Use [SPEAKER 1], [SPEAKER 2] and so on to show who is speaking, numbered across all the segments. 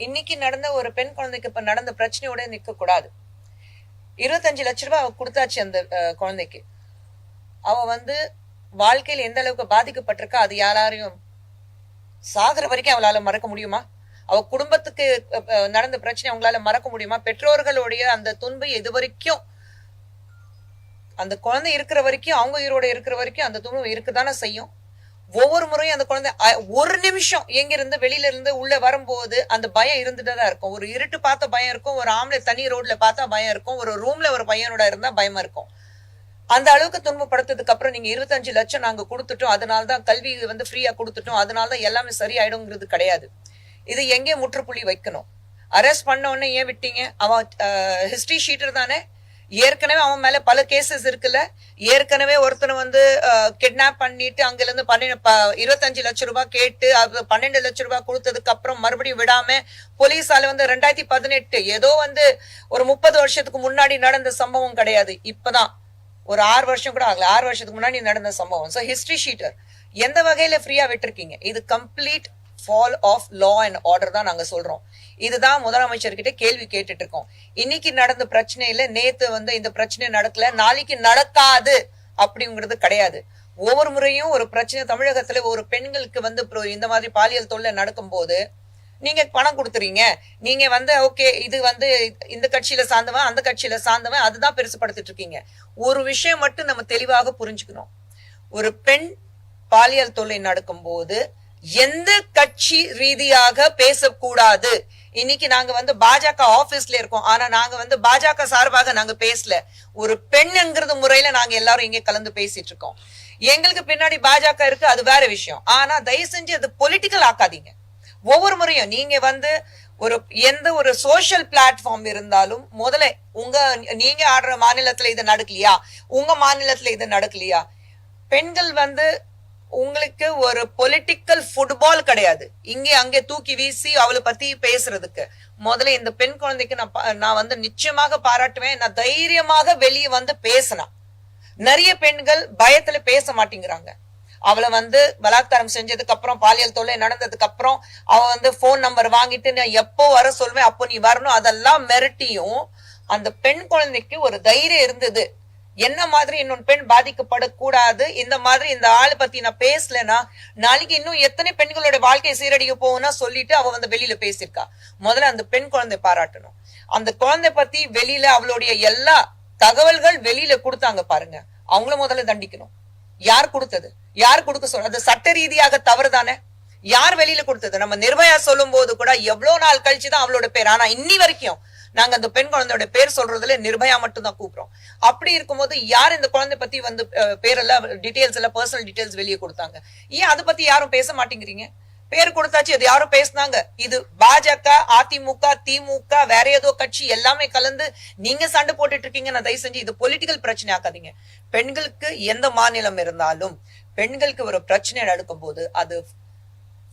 [SPEAKER 1] இன்னைக்கு நடந்த ஒரு பெண் குழந்தைக்கு இப்ப நடந்த பிரச்சனையோட நிக்க கூடாது. இருபத்தஞ்சு லட்ச ரூபாய் அவ கொடுத்தாச்சு அந்த குழந்தைக்கு. அவ வந்து வாழ்க்கையில எந்த அளவுக்கு பாதிக்கப்பட்டிருக்கா அது யாராரையும் சாகுற வரைக்கும் அவளால மறக்க முடியுமா? அவ குடும்பத்துக்கு நடந்த பிரச்சனை அவங்களால மறக்க முடியுமா? பெற்றோர்களுடைய அந்த துன்பை இது வரைக்கும் அந்த குழந்தை இருக்கிற வரைக்கும் அவங்க உயிரோட இருக்கிற வரைக்கும் அந்த துன்பம் இருக்குதானே செய்யும்? ஒவ்வொரு முறையும் அந்த குழந்தை ஒரு நிமிஷம் எங்கிருந்து வெளியில இருந்து உள்ள வரும்போது அந்த பயம் இருந்துட்டு தான் இருக்கும். ஒரு இருட்டு பார்த்த பயம் இருக்கும் ஒரு ஆம்பளை தனி ரோட்ல பார்த்தா பயம் இருக்கும் ஒரு ரூம்ல ஒரு பையனோட இருந்தா பயமா இருக்கும். அந்த அளவுக்கு துன்பப்படுத்ததுக்கு அப்புறம் நீங்க இருபத்தஞ்சு லட்சம் நாங்க கொடுத்துட்டோம். அதனால தான் கல்வி வந்து ஃப்ரீயா கொடுத்துட்டோம். அதனால தான் எல்லாமே சரியாயிடுங்கிறது கிடையாது. இது எங்கே முற்றுப்புள்ளி வைக்கணும்? அரெஸ்ட் பண்ண உடனே ஏன் விட்டீங்க? அவன் ஹிஸ்டரி ஷீட்டர் தானே? ஏற்கனவே அவன் மேல பல கேசஸ் இருக்குல்ல? ஏற்கனவே ஒருத்தனை வந்து கிட்னாப் பண்ணிட்டு அங்கிருந்து இருந்து பன்னெண்டு ப- இருபத்தஞ்சு லட்சம் ரூபாய் கேட்டு அது பன்னெண்டு லட்சம் ரூபாய் கொடுத்ததுக்கு அப்புறம் மறுபடியும் விடாம போலீஸால வந்து ரெண்டாயிரத்தி பதினெட்டு ஏதோ வந்து ஒரு முப்பது வருஷத்துக்கு முன்னாடி நடந்த சம்பவம் கிடையாது. இப்பதான். ஒரு ஆறு வருஷம் கூட ஆகல. ஆறு வருஷத்துக்கு முன்னாடி நடந்த சம்பவம். ஸோ ஹிஸ்டரி ஷீட்டர் எந்த வகையில ஃப்ரீயா விட்டுருக்கீங்க? இது complete fall of law and order தான் நாங்க சொல்றோம். இதுதான் முதலமைச்சர்கிட்ட கேள்வி கேட்டுட்டு இருக்கோம் இன்னைக்கு நடந்த பிரச்சனையில நேத்து வந்து இந்த பிரச்சனை நடக்கல நாளைக்கு நடக்காது அப்படிங்கிறது கிடையாது. ஒவ்வொரு முறையும் ஒரு பிரச்சனை தமிழகத்துல ஒரு பெண்களுக்கு வந்து இந்த மாதிரி பாலியல் தொல்லை நடக்கும்போது நீங்க பணம் கொடுத்துறீங்க நீங்க வந்து ஓகே இது வந்து இந்த கட்சியில சார்ந்தவன் அந்த கட்சியில சார்ந்தவன் அதுதான் பெருசுப்படுத்திட்டு இருக்கீங்க. ஒரு விஷயம் மட்டும் நம்ம தெளிவாக புரிஞ்சுக்கணும். ஒரு பெண் பாலியல் தொல்லை நடக்கும்போது எந்த கட்சி ரீதியாக பேசக்கூடாது? இன்னைக்கு நாங்க வந்து பாஜக ஆபீஸ்ல இருக்கோம். ஆனா நாங்க வந்து பாஜக சார்பாக நாங்க பேசல. ஒரு பெண்ணுங்கிறது முறையில நாங்க எல்லாரும் இங்க கலந்து பேசிட்டு இருக்கோம். எங்களுக்கு பின்னாடி பாஜக இருக்கு அது வேற விஷயம். ஆனா தயவு செஞ்சு அது பொலிட்டிக்கல் ஆக்காதீங்க. ஒவ்வொரு முறையும் நீங்க வந்து ஒரு எந்த ஒரு சோஷியல் பிளாட்ஃபார்ம் இருந்தாலும் முதல்ல உங்க நீங்க ஆடுற மாநிலத்துல இது நடக்கலையா? உங்க மாநிலத்துல இது நடக்கலையா? பெண்கள் வந்து உங்களுக்கு ஒரு பொலிட்டிக்கல் ஃபுட்பால் கிடையாது. இங்கே அங்கே தூக்கி வீசி அவளை பத்தி பேசுறதுக்கு. முதல்ல இந்த பெண் குழந்தைக்கு நான் நான் வந்து நிச்சயமாக பாராட்டுவேன். நான் தைரியமாக வெளியே வந்து பேசினா. நிறைய பெண்கள் பயத்துல பேச மாட்டேங்கிறாங்க. அவளை வந்து பலாத்காரம் செஞ்சதுக்கு அப்புறம் பாலியல் தொல்லை நடந்ததுக்கு அப்புறம் அவ வந்து போன் நம்பர் வாங்கிட்டு நான் எப்போ வர சொல்வேன் அப்போ நீ வரணும் அதெல்லாம் மிரட்டியும் அந்த பெண் குழந்தைக்கு ஒரு தைரியம் இருந்தது. என்ன மாதிரி இன்னொரு பெண் பாதிக்கப்படக்கூடாது? இந்த மாதிரி இந்த ஆளை பத்தி நான் பேசலனா நாளைக்கு இன்னும் எத்தனை பெண்களோட வாழ்க்கையை சீரடிக்க போகும்னா சொல்லிட்டு அவ வந்து வெளியில பேசியிருக்கா. முதல்ல அந்த பெண் குழந்தை பாராட்டணும். அந்த குழந்தை பத்தி வெளியில அவளுடைய எல்லா தகவல்கள் வெளியில கொடுத்தாங்க பாருங்க. அவங்கள முதல்ல தண்டிக்கணும். யார் கொடுத்தது? யார் கொடுக்க சொல்ற அது சட்ட ரீதியாக தவறு தானே யார் வெளியில கொடுத்தது? நம்ம நிர்பயா சொல்லும் போது கூட எவ்வளவு நாள் கழிச்சுதான் அவளோட பேர். ஆனா இன்னி வரைக்கும் நாங்க அந்த பெண் குழந்தையோட பேர் சொல்றதுல நிர்பயா மட்டும் தான் கூப்பிடுறோம். அப்படி இருக்கும்போது யார் இந்த குழந்தை பத்தி வந்து பேரெல்லாம் டீடைல்ஸ் எல்லாம் பர்சனல் டீடைல்ஸ் வெளியே கொடுத்தாங்க? ஏன் அதை பத்தி யாரும் பேச மாட்டேங்கிறீங்க? பேர் கொடுத்தாச்சு அது யாரும் பேசுனாங்க. இது பாஜக அதிமுக திமுக வேற ஏதோ கட்சி எல்லாமே கலந்து நீங்க சண்டை போட்டுட்டு இருக்கீங்க. நான் தயவு செஞ்சு இது பொலிட்டிக்கல் பிரச்சனை ஆக்காதீங்க. பெண்களுக்கு எந்த மாநிலம் இருந்தாலும் பெண்களுக்கு ஒரு பிரச்சனை நடக்கும் போது அது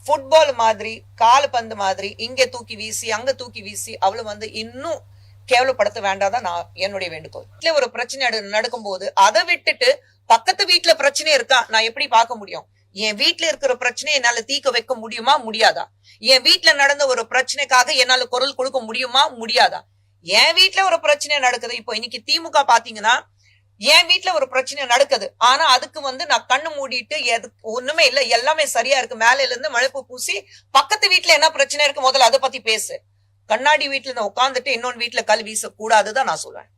[SPEAKER 1] ஃபுட்பால் மாதிரி கால்பந்து மாதிரி இங்க தூக்கி வீசி அங்க தூக்கி வீசி அவளை வந்து இன்னும் கேவலப்படுத்த வேண்டாதான் நான் என்னுடைய வேண்டுகோள். வீட்டுல ஒரு பிரச்சனை நடக்கும் நடக்கும்போது அதை விட்டுட்டு பக்கத்து வீட்டுல பிரச்சனை இருக்கா? நான் எப்படி பார்க்க முடியும்? என் வீட்டுல இருக்கிற பிரச்சனையை என்னால தீக்க வைக்க முடியுமா? முடியாதா? என் வீட்டுல நடந்த ஒரு பிரச்சனைக்காக என்னால குரல் கொடுக்க முடியுமா? முடியாதா? என் வீட்டுல ஒரு பிரச்சனை நடக்குது. இப்போ இன்னைக்கு திமுக பாத்தீங்கன்னா என் வீட்டுல ஒரு பிரச்சனை நடக்குது. ஆனா அதுக்கு வந்து நான் கண்ணு மூடிட்டு எது ஒண்ணுமே இல்ல. எல்லாமே சரியா இருக்கு. மேல இருந்து மழைப்பு பூசி பக்கத்து வீட்டுல என்ன பிரச்சனை இருக்கு? முதல்ல அதை பத்தி பேசு. கண்ணாடி வீட்டுல நான் உட்காந்துட்டு இன்னொன்னு வீட்டுல கல் வீச கூடாதுதான் நான் சொல்லுவேன்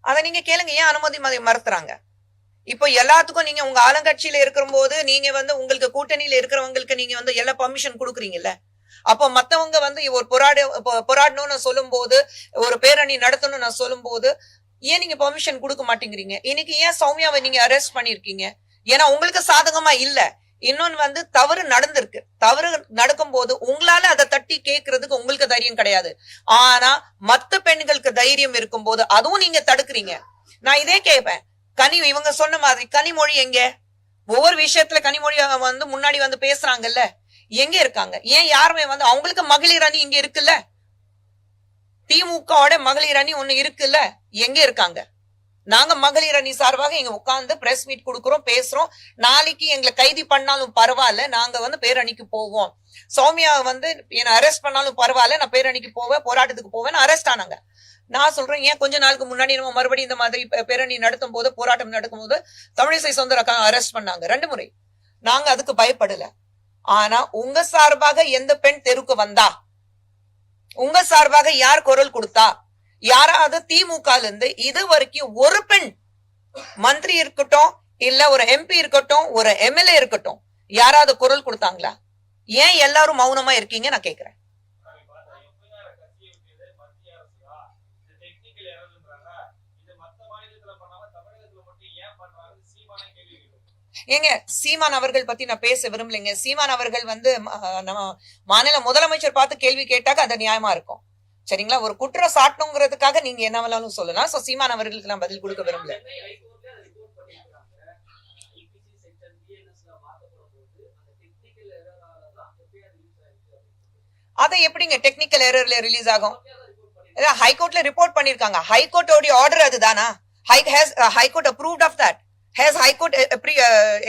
[SPEAKER 1] அத நீங்க கேளுங்க. ஏன் அனுமதி ம- மறுத்துறாங்க? இப்போ எல்லாத்துக்கும் நீங்க உங்க ஆளுங்கட்சியில இருக்கிற போது நீங்க வந்து உங்களுக்கு கூட்டணியில இருக்கிறவங்களுக்கு நீங்க வந்து எல்லா பர்மிஷன் கொடுக்குறீங்கல்ல? அப்போ மத்தவங்க வந்து ஒரு போராட பொ- போராடணும்னு சொல்லும் போது ஒரு பேரணி நடத்தணும்னு நான் சொல்லும் போது ஏன் நீங்க பெர்மிஷன் கொடுக்க மாட்டேங்கிறீங்க? இன்னைக்கு ஏன் சௌமியாவை நீங்க அரெஸ்ட் பண்ணிருக்கீங்க ஏன்னா உங்களுக்கு சாதகமா இல்ல. இன்னொன்னு வந்து தவறு நடந்திருக்கு. தவறு நடக்கும் போது உங்களால அதை தட்டி கேட்கறதுக்கு உங்களுக்கு தைரியம் கிடையாது. ஆனா மத்த பெண்களுக்கு தைரியம் இருக்கும் போது அதுவும் நீங்க தடுக்கிறீங்க. நான் இதே கேட்பேன் கனி இவங்க சொன்ன மாதிரி கனிமொழி எங்க? ஒவ்வொரு விஷயத்துல கனிமொழி வந்து முன்னாடி வந்து பேசுறாங்கல்ல? எங்க இருக்காங்க? ஏன் யாருமே வந்து அவங்களுக்கு மகளிர் அணி இங்க இருக்குல்ல? திமுகவோட மகளிர் அணி ஒண்ணு இருக்குல்ல? எங்க இருக்காங்க? நாங்க மகளிர் அணி சார்பாக இங்க உட்கார்ந்து பிரஸ் மீட் கொடுக்குறோம் பேசுறோம். நாளைக்கு எங்களை கைதி பண்ணாலும் பரவாயில்ல நாங்க வந்து பேரணிக்கு போவோம். சௌமியா வந்து என்ன அரெஸ்ட் பண்ணாலும் பரவாயில்ல நான் பேரணிக்கு போவேன் போராட்டத்துக்கு போவேன் அரெஸ்ட் ஆனாங்க. நான் சொல்றேன் ஏன் கொஞ்ச நாளுக்கு முன்னாடி நம்ம மறுபடியும் இந்த மாதிரி பேரணி நடத்தும் போது போராட்டம் நடக்கும் போது தமிழிசை சவுந்தரக்கா அரெஸ்ட் பண்ணாங்க. ரெண்டு முறை. நாங்க அதுக்கு பயப்படல. ஆனா உங்க சார்பாக எந்த பெண் தெருக்கு வந்தா? உங்க சார்பாக யார் குரல் கொடுத்தா? யாராவது திமுக இருந்து இது வரைக்கும் ஒரு பெண் மந்திரி இருக்கட்டும் இல்ல ஒரு எம்பி இருக்கட்டும் ஒரு எம்எல்ஏ இருக்கட்டும் யாராவது குரல் கொடுத்தாங்களா? ஏன் எல்லாரும் மௌனமா இருக்கீங்க? நான் கேக்குறேன். ஏங்க சீமான் அவர்கள் பத்தி நான் பேச விரும்பலைங்க. சீமான் அவர்கள் வந்து நம்ம மாநில முதலமைச்சர் பார்த்து கேள்வி கேட்டாக்க அது நியாயமா இருக்கும். சரிங்களா? ஒரு குற்றம் சாட்டணுங்கிறதுக்காக நீங்க என்ன வேணாலும் சொல்லலாம். சோ சீமான் அவர்களுக்கு நான் பதில் கொடுக்க விரும்பல.
[SPEAKER 2] அதை
[SPEAKER 1] எப்படிங்க? டெக்னிக்கல் எரர்ல ரிலீஸ் ஆகும். ஹைகோர்ட்ல ரிப்போர்ட் பண்ணிருக்காங்க. ஹைகோர்ட்டோடைய ஆர்டர் அதுதானா? High has high court approved of that has high court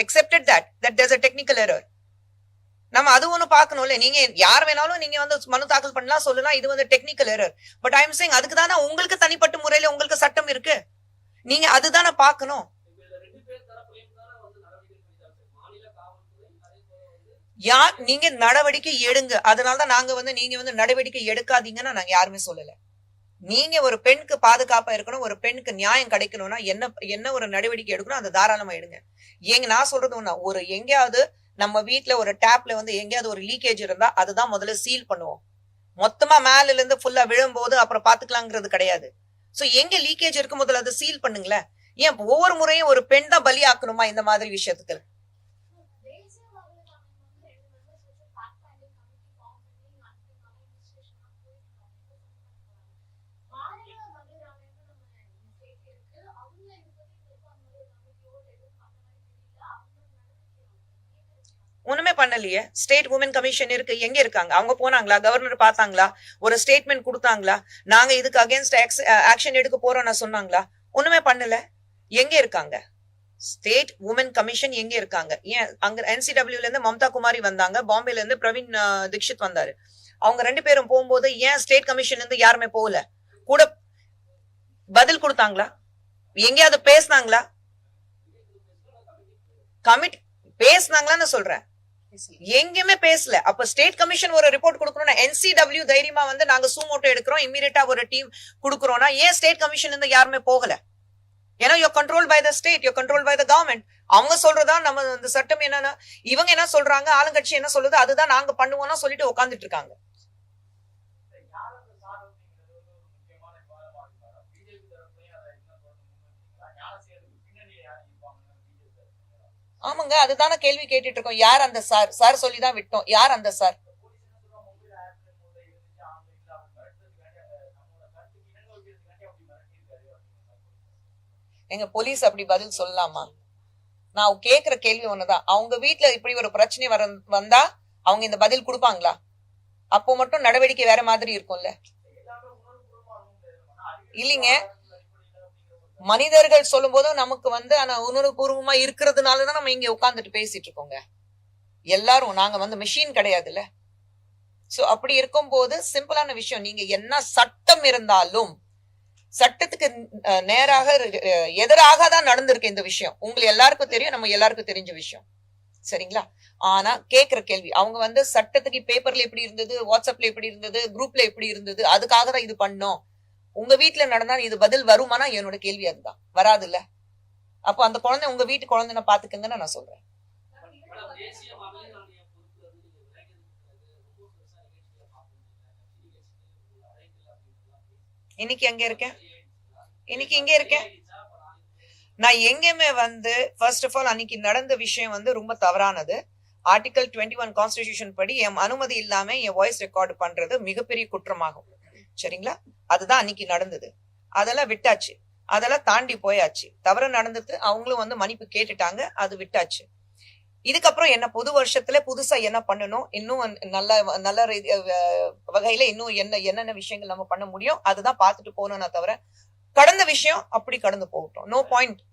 [SPEAKER 1] accepted that that there's a technical error நம்ம அது ஒன்று பார்க்கணும்ல. நீங்க யார் வேணாலும் நீங்க வந்து மனு தாக்கல் பண்ணலாம் சொல்லலாம். இது வந்து technical error but I am அதுக்கு தானே உங்களுக்கு தனிப்பட்ட முறையில உங்களுக்கு சட்டம் இருக்கு. நீங்க அதுதானே பார்க்கணும்.
[SPEAKER 2] நடவடிக்கை வந்து
[SPEAKER 1] யார் நீங்க நடவடிக்கை எடுங்க. அதனாலதான் நாங்க வந்து நீங்க வந்து நடவடிக்கை எடுக்காதீங்கன்னா நாங்க யாருமே சொல்லலை. நீங்க ஒரு பெண்ணுக்கு பாதுகாப்பா இருக்கணும் ஒரு பெண்ணுக்கு நியாயம் கிடைக்கணும்னா என்ன என்ன ஒரு நடவடிக்கை எடுக்கணும் அதை தாராளமா எடுங்க. ஏங்க நான் சொல்றது ஒண்ணா ஒரு எங்கேயாவது நம்ம வீட்ல ஒரு டேப்ல வந்து எங்கேயாவது ஒரு லீக்கேஜ் இருந்தா அதுதான் முதல்ல சீல் பண்ணுவோம். மொத்தமா மேல இருந்து ஃபுல்லா விழும்போது அப்புறம் பாத்துக்கலாங்கிறது கிடையாது. சோ எங்க லீக்கேஜ் இருக்கும் முதல்ல அதை சீல் பண்ணுங்களேன். ஏன் ஒவ்வொரு முறையும் ஒரு பெண் தான் பலியாக்கணுமா இந்த மாதிரி விஷயத்துக்கு
[SPEAKER 3] தேசிய மகளிர் அமைப்பு வந்து ரெண்டு மெம்பர்ஸ் வச்சு ஃபேக்ட் ஃபைண்டிங் கமிட்டி ஃபார்ம் பண்ணி நடத்திருக்காங்க இன்வெஸ்டிகேஷன் போயிட்டு இருக்காங்க மாநில மகளிர் அமைப்பு நம்ம ஸ்டேட் இருக்கு அவங்க இதை பத்தி பெருசா அந்த மாதிரி கமிட்டியோட எதுவும் அந்த மாதிரி தெரியல அவங்க நடவடிக்கை எடுக்கணும்.
[SPEAKER 1] ஒண்ணுமே பண்ணலையே? ஸ்டேட் உமன் கமிஷன் இருக்கு. எங்க இருக்காங்க? அவங்க போனாங்களா? கவர்னர் பார்த்தாங்களா? ஒரு ஸ்டேட்மெண்ட் கொடுத்தாங்களா? நாங்க இதுக்கு அகேன்ஸ்ட் ஆக்ஷன் எடுக்க போறோம்னு சொன்னாங்களா? ஒண்ணுமே பண்ணல. எங்க இருக்காங்க? ஸ்டேட் உமன் கமிஷன் எங்க இருக்காங்க? ஏன் அங்க என்சிடபிள்யூல இருந்து மம்தா குமாரி வந்தாங்க. பாம்பேல இருந்து பிரவீன் தீக்ஷித் வந்தாரு. அவங்க ரெண்டு பேரும் போகும்போது ஏன் ஸ்டேட் கமிஷன்ல இருந்து யாருமே போகல? கூட பதில் கொடுத்தாங்களா? எங்கேயாவது பேசினாங்களா? கமிட் பேசினாங்களான்னு சொல்றேன். எங்கேயுமே பேசல. அப்ப ஸ்டேட் கமிஷன் ஒரு ரிப்போர்ட் கொடுக்கணும்னா என்சிடபிள்யூ தைரியமா வந்து நாங்க சூமோட்டோ எடுக்கிறோம். இம்மீடியட்டா ஒரு டீம் கொடுக்குறோம்னா ஏன் ஸ்டேட் கமிஷன் இருந்து யாருமே போகல? ஏன்னா you control by the state you control by the government அவங்க சொல்றதா நம்ம இந்த சட்டம் என்னன்னா இவங்க என்ன சொல்றாங்க ஆளுங்கட்சி என்ன சொல்லுது அதுதான் நாங்க பண்ணுவோம்னா சொல்லிட்டு உட்காந்துட்டு இருக்காங்க
[SPEAKER 4] யார் அந்த சாதனைங்கிறது வந்து ஒரு முக்கியமான விவாதமா இருக்காங்க பிஜேபி தரப்புலயும் அதை இன்னும் தொடர்ந்து முன்வைக்கிறீங்களா ஞானசேகருக்கு பின்னணி யார் இருப்பாங்கன்னு பிஜேபி தரப்புல
[SPEAKER 1] ஆமாங்க அதுதானே கேள்வி கேட்டுட்டு இருக்கோம் யார் அந்த சார்? சார் சொல்லி தான் விட்டோம். யார் அந்த சார்? எங்க போலீஸ் அப்படி பதில் சொல்லலாமா நான் கேக்குற கேள்வி ஒண்ணுதான். அவங்க வீட்டுல இப்படி ஒரு பிரச்சனை வர வந்தா அவங்க இந்த பதில் கொடுப்பாங்களா? அப்போ மட்டும் நடவடிக்கை வேற மாதிரி இருக்கும்ல. இல்லைங்க. மனிதர்கள் சொல்லும் போதும் நமக்கு வந்து ஆனா உணர்வுபூர்வமா இருக்கிறதுனாலதான் நம்ம இங்க உட்கார்ந்துட்டு பேசிட்டு இருக்கோங்க. எல்லாரும் நாங்க வந்து மிஷின் கிடையாதுல்ல. சோ அப்படி இருக்கும் போது சிம்பிளான விஷயம். நீங்க என்ன சட்டம் இருந்தாலும் சட்டத்துக்கு நேராக எதிராக தான் நடந்திருக்கு இந்த விஷயம். உங்களுக்கு எல்லாருக்கும் தெரியும் நம்ம எல்லாருக்கும் தெரிஞ்ச விஷயம். சரிங்களா? ஆனா கேக்குற கேள்வி. அவங்க வந்து சட்டத்துக்கு பேப்பர்ல எப்படி இருந்தது வாட்ஸ்அப்ல எப்படி இருந்தது குரூப்ல எப்படி இருந்தது அதுக்காக தான் இது பண்ணோம். உங்க வீட்டுல நடந்தா இது பதில் வருமானா? என்னோட கேள்வி அதுதான். வராதுல்ல? அப்போ அந்த குழந்தை உங்க வீட்டு குழந்தைன பாத்துக்கங்கன்னு நான் சொல்றேன். இன்னைக்கு எங்க இருக்கேன்? இன்னைக்கு இங்க இருக்கேன். நான் எங்கேயுமே வந்து ஃபர்ஸ்ட் ஆஃப் ஆல் அன்னைக்கு நடந்த விஷயம் வந்து ரொம்ப தவறானது. ஆர்டிகல் டுவெண்ட்டி ஒன் கான்ஸ்டிடியூஷன் படி என் அனுமதி இல்லாம என் வாய்ஸ் ரெக்கார்டு பண்றது மிகப்பெரிய குற்றமாகும். சரிங்களா? அதுதான் அன்னைக்கு நடந்தது. அதெல்லாம் விட்டாச்சு. அதெல்லாம் தாண்டி போயாச்சு. தவறு நடந்தது அவங்களும் வந்து மன்னிப்பு கேட்டுட்டாங்க. அது விட்டாச்சு. இதுக்கப்புறம் என்ன புது வருஷத்துல புதுசா என்ன பண்ணணும்? இன்னும் நல்ல நல்ல ரீதி- வகையில இன்னும் என்ன என்னென்ன விஷயங்கள் நம்ம பண்ண முடியும்? அதுதான் பார்த்துட்டு போகணும்னா தவிர கடந்த விஷயம் அப்படி கடந்து போகட்டும். No point